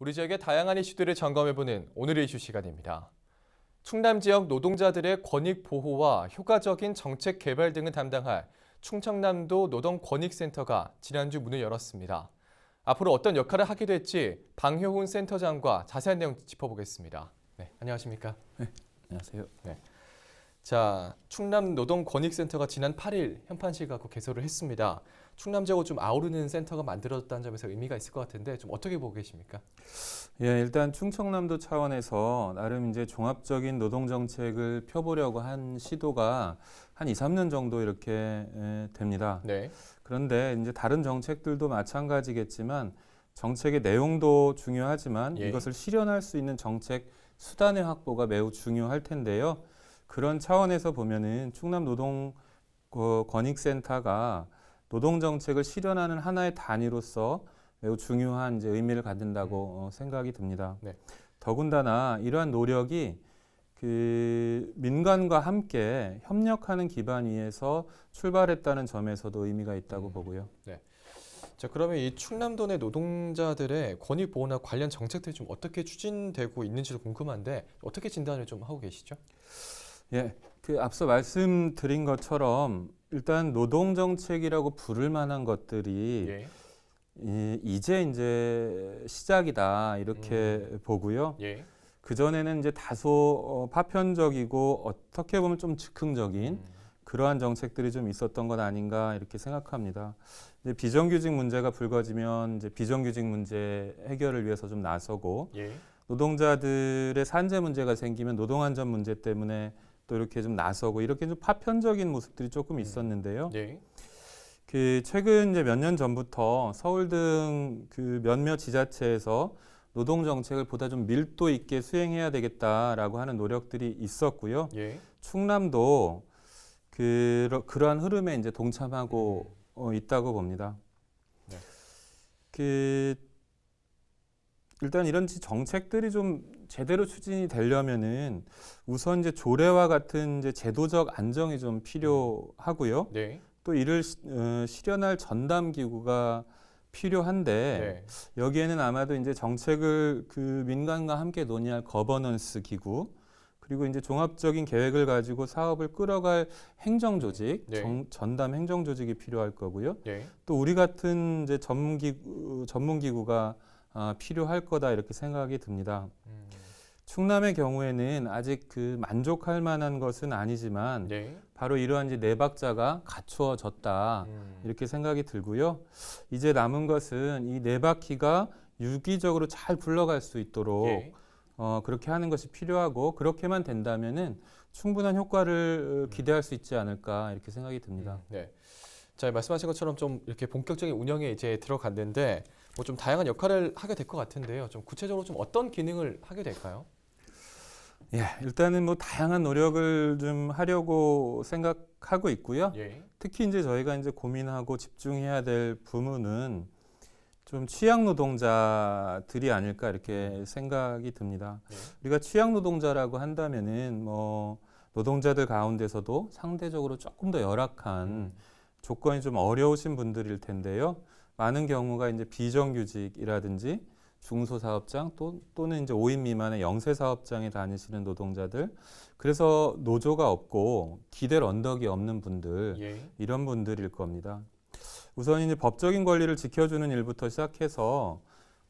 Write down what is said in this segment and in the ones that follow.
우리 지역의 다양한 이슈들을 점검해보는 오늘의 이슈 시간입니다. 충남 지역 노동자들의 권익 보호와 효과적인 정책 개발 등을 담당할 충청남도 노동권익센터가 지난주 문을 열었습니다. 앞으로 어떤 역할을 하게 될지 방효훈 센터장과 자세한 내용 짚어보겠습니다. 네, 안녕하십니까? 안녕하세요. 자, 충남 노동권익센터가 지난 8일 현판실 갖고 개설을 했습니다. 충남 지역을 좀 아우르는 센터가 만들어졌다는 점에서 의미가 있을 것 같은데 좀 어떻게 보고 계십니까? 예, 일단 충청남도 차원에서 나름 이제 종합적인 노동 정책을 펴보려고 한 시도가 한 2, 3년 정도 이렇게 예, 됩니다. 네. 그런데 이제 다른 정책들도 마찬가지겠지만 정책의 내용도 중요하지만 예. 이것을 실현할 수 있는 정책 수단의 확보가 매우 중요할 텐데요. 그런 차원에서 보면은 충남 노동 그 권익센터가 노동 정책을 실현하는 하나의 단위로서 매우 중요한 이제 의미를 갖는다고 어, 생각이 듭니다. 네. 더군다나 이러한 노력이 그 민간과 함께 협력하는 기반 위에서 출발했다는 점에서도 의미가 있다고 음. 보고요. 자, 그러면 이 충남도 내 노동자들의 권익 보호나 관련 정책들이 좀 어떻게 추진되고 있는지도 궁금한데 어떻게 진단을 좀 하고 계시죠? 예, 그 앞서 말씀드린 것처럼 일단 노동 정책이라고 부를 만한 것들이 예. 이, 이제 이제 시작이다 이렇게 보고요. 예. 그 전에는 이제 다소 어, 파편적이고 어떻게 보면 좀 즉흥적인 음, 그러한 정책들이 좀 있었던 것 아닌가 이렇게 생각합니다. 이제 비정규직 문제가 불거지면 이제 비정규직 문제 해결을 위해서 좀 나서고 예. 노동자들의 산재 문제가 생기면 노동안전 문제 때문에 또 이렇게 좀 나서고 이렇게 좀 파편적인 모습들이 조금 음. 있었는데요. 예. 그 최근 이제 몇 년 전부터 서울 등 그 몇몇 지자체에서 노동 정책을 보다 좀 밀도 있게 수행해야 되겠다라고 하는 노력들이 있었고요. 예. 충남도 그 그러한 흐름에 이제 동참하고 어, 있다고 봅니다. 네. 그 일단 이런 지- 정책들이 좀 제대로 추진이 되려면은 우선 이제 조례와 같은 이제 제도적 안정이 좀 필요하고요. 네. 또 이를 시- 어, 실현할 전담 기구가 필요한데 네. 여기에는 아마도 이제 정책을 그 민간과 함께 논의할 거버넌스 기구 그리고 이제 종합적인 계획을 가지고 사업을 끌어갈 행정 조직, 네. 정- 전담 행정 조직이 필요할 거고요. 예. 또 우리 같은 이제 전문 기구 전문 기구가 아, 필요할 거다 이렇게 생각이 듭니다. 음, 충남의 경우에는 아직 그 만족할 만한 것은 아니지만 네. 바로 이러한 이제 네 박자가 갖추어졌다. 음, 이렇게 생각이 들고요. 이제 남은 것은 이 네 바퀴가 유기적으로 잘 굴러갈 수 있도록 예. 어, 그렇게 하는 것이 필요하고 그렇게만 된다면은 충분한 효과를 어, 기대할 수 있지 않을까 이렇게 생각이 듭니다. 음, 네. 자, 말씀하신 것처럼 좀 이렇게 본격적인 운영에 이제 들어갔는데 뭐 좀 다양한 역할을 하게 될 것 같은데요. 좀 구체적으로 좀 어떤 기능을 하게 될까요? 예, 일단은 뭐 다양한 노력을 좀 하려고 생각하고 있고요. 예. 특히 이제 저희가 이제 고민하고 집중해야 될 부문은 좀 취약 노동자들이 아닐까 이렇게 생각이 듭니다. 네. 우리가 취약 노동자라고 한다면은 뭐 노동자들 가운데서도 상대적으로 조금 더 열악한 음, 조건이 좀 어려우신 분들일 텐데요. 많은 경우가 이제 비정규직이라든지 중소사업장 또, 또는 이제 5인 미만의 영세사업장에 다니시는 노동자들 그래서 노조가 없고 기댈 언덕이 없는 분들 예. 이런 분들일 겁니다. 우선 이제 법적인 권리를 지켜주는 일부터 시작해서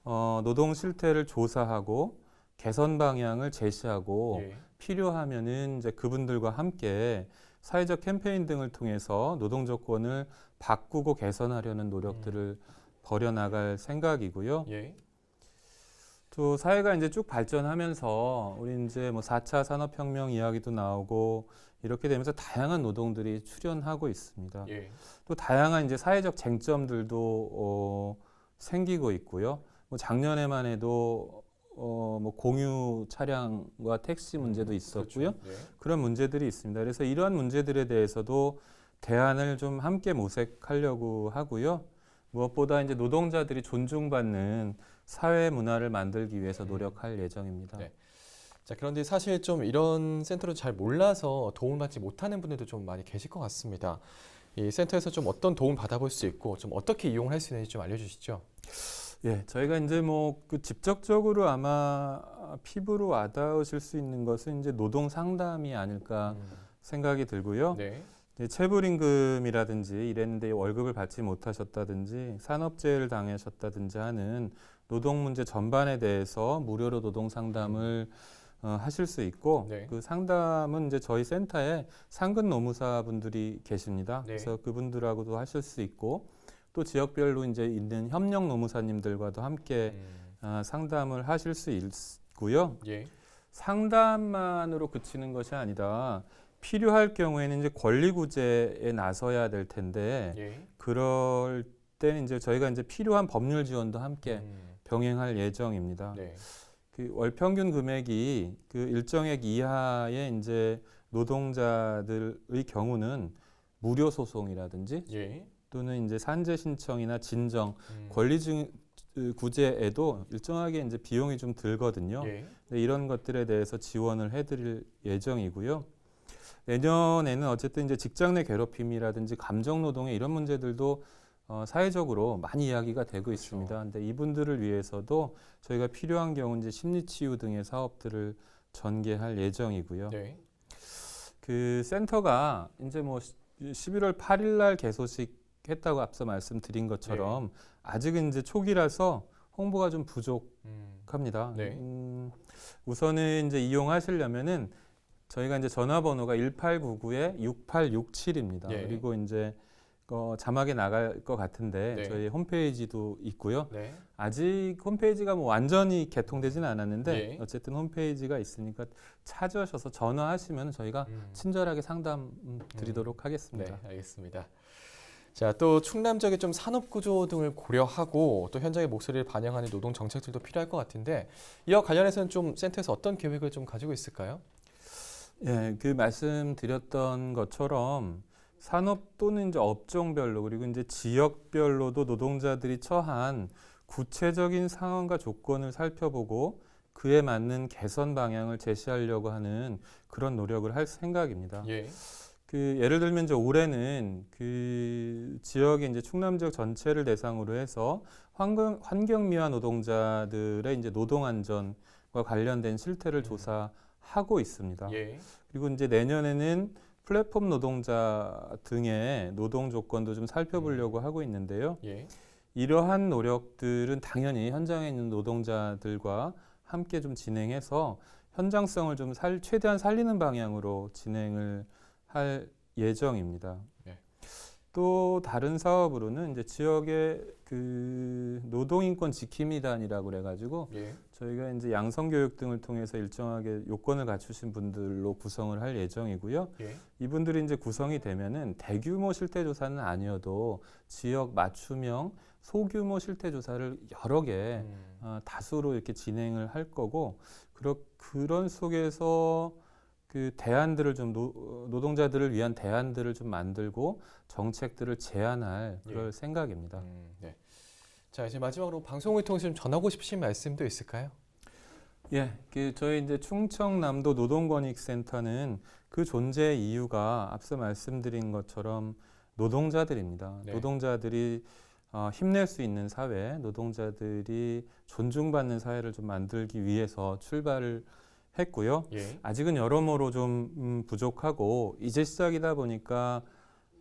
어, 노동 실태를 조사하고 개선 방향을 제시하고 예. 필요하면은 이제 그분들과 함께 사회적 캠페인 등을 통해서 노동 조건을 바꾸고 개선하려는 노력들을 벌여 나갈 생각이고요. 예. 또 사회가 이제 쭉 발전하면서 우리 이제 뭐 4차 산업혁명 이야기도 나오고 이렇게 되면서 다양한 노동들이 출현하고 있습니다. 예. 또 다양한 이제 사회적 쟁점들도 어, 생기고 있고요. 뭐 작년에만 해도 어, 뭐 공유 차량과 택시 문제도 있었고요. 그렇죠. 예. 그런 문제들이 있습니다. 그래서 이러한 문제들에 대해서도 대안을 좀 함께 모색하려고 하고요. 무엇보다 이제 노동자들이 존중받는 사회 문화를 만들기 위해서 노력할 예정입니다. 네. 자, 그런데 사실 좀 이런 센터를 잘 몰라서 도움을 받지 못하는 분들도 좀 많이 계실 것 같습니다. 이 센터에서 좀 어떤 도움 받아볼 수 있고 좀 어떻게 이용을 할 수 있는지 좀 알려주시죠. 예, 저희가 이제 뭐 그 직접적으로 아마 피부로 와닿으실 수 있는 것은 이제 노동 상담이 아닐까 음. 생각이 들고요. 네. 이제 체불임금이라든지 일했는데 월급을 받지 못하셨다든지 산업재해를 당하셨다든지 하는 노동 문제 전반에 대해서 무료로 노동 상담을 어, 하실 수 있고 네. 그 상담은 이제 저희 센터에 상근 노무사 분들이 계십니다. 네. 그래서 그분들하고도 하실 수 있고 또 지역별로 이제 있는 협력 노무사님들과도 함께 음. 아, 상담을 하실 수 있고요. 예. 상담만으로 그치는 것이 아니라 필요할 경우에는 이제 권리 구제에 나서야 될 텐데 예. 그럴 때는 이제 저희가 이제 필요한 법률 지원도 함께 음. 병행할 예정입니다. 네. 그 월 평균 금액이 그 일정액 이하의 이제 노동자들의 경우는 무료 소송이라든지 예. 또는 이제 산재 신청이나 진정 음. 권리 중 구제에도 일정하게 이제 비용이 좀 들거든요. 예. 네, 이런 것들에 대해서 지원을 해드릴 예정이고요. 내년에는 어쨌든 이제 직장 내 괴롭힘이라든지 감정 노동의 이런 문제들도 어, 사회적으로 많이 이야기가 되고 있습니다. 근데 이분들을 위해서도 저희가 필요한 경우 이제 심리 치유 등의 사업들을 전개할 예정이고요. 네. 그 센터가 이제 뭐 11월 8일 날 개소식 했다고 앞서 말씀드린 것처럼 아직은 이제 초기라서 홍보가 좀 부족 음. 합니다. 네. 음, 우선은 이제 이용하시려면은 저희가 이제 전화번호가 1899에 6867입니다. 예. 그리고 이제 어, 자막에 나갈 것 같은데 네. 저희 홈페이지도 있고요. 네. 아직 홈페이지가 뭐 완전히 개통되지는 않았는데 예. 어쨌든 홈페이지가 있으니까 찾으셔서 전화하시면 저희가 음. 친절하게 상담 음, 드리도록 하겠습니다. 네, 알겠습니다. 자, 또 충남 지역의 좀 산업 구조 등을 고려하고 또 현장의 목소리를 반영하는 노동 정책들도 필요할 것 같은데 이와 관련해서는 좀 센터에서 어떤 계획을 좀 가지고 있을까요? 예, 그 말씀드렸던 것처럼 산업 또는 이제 업종별로 그리고 이제 지역별로도 노동자들이 처한 구체적인 상황과 조건을 살펴보고 그에 맞는 개선 방향을 제시하려고 하는 그런 노력을 할 생각입니다. 예. 그 예를 들면 이제 올해는 그 지역의 이제 충남 지역 전체를 대상으로 해서 환경 환경 미화 노동자들의 이제 노동 안전과 관련된 실태를 음. 조사하고 있습니다. 예. 그리고 이제 내년에는 플랫폼 노동자 등의 노동 조건도 좀 살펴보려고 하고 있는데요. 예. 이러한 노력들은 당연히 현장에 있는 노동자들과 함께 좀 진행해서 현장성을 좀 살, 최대한 살리는 방향으로 진행을 할 예정입니다. 네. 또 다른 사업으로는 이제 지역의 그 노동인권 지킴이단이라고 그래가지고 예. 저희가 이제 양성교육 등을 통해서 일정하게 요건을 갖추신 분들로 구성을 할 예정이고요. 예. 이분들이 이제 구성이 되면은 대규모 실태 조사는 아니어도 지역 맞춤형 소규모 실태 조사를 여러 개 음. 어, 다수로 이렇게 진행을 할 거고 그러, 그런 속에서 그 대안들을 좀 노, 어, 노동자들을 위한 대안들을 좀 만들고 정책들을 제안할 그럴 예. 생각입니다. 음, 네. 자, 이제 마지막으로 방송을 통해서 좀 전하고 싶으신 말씀도 있을까요? 예, 그 저희 이제 충청남도 노동권익센터는 그 존재 이유가 앞서 말씀드린 것처럼 노동자들입니다. 네. 노동자들이 어, 힘낼 수 있는 사회, 노동자들이 존중받는 사회를 좀 만들기 위해서 출발을 했고요. 예. 아직은 여러모로 좀 음, 부족하고 이제 시작이다 보니까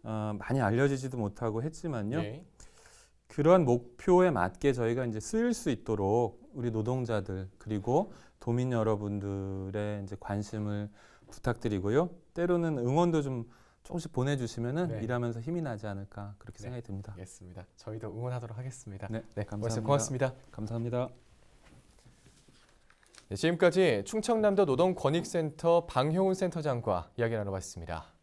어, 많이 알려지지도 못하고 했지만요. 예. 그러한 목표에 맞게 저희가 이제 쓰일 수 있도록 우리 노동자들 그리고 도민 여러분들의 이제 관심을 부탁드리고요. 때로는 응원도 좀 조금씩 보내주시면은 네. 일하면서 힘이 나지 않을까 그렇게 네. 생각이 듭니다. 알겠습니다. 저희도 응원하도록 하겠습니다. 네, 말씀 감사합니다. 고맙습니다. 감사합니다. 네, 지금까지 충청남도 노동권익센터 방효훈 센터장과 이야기 나눠봤습니다.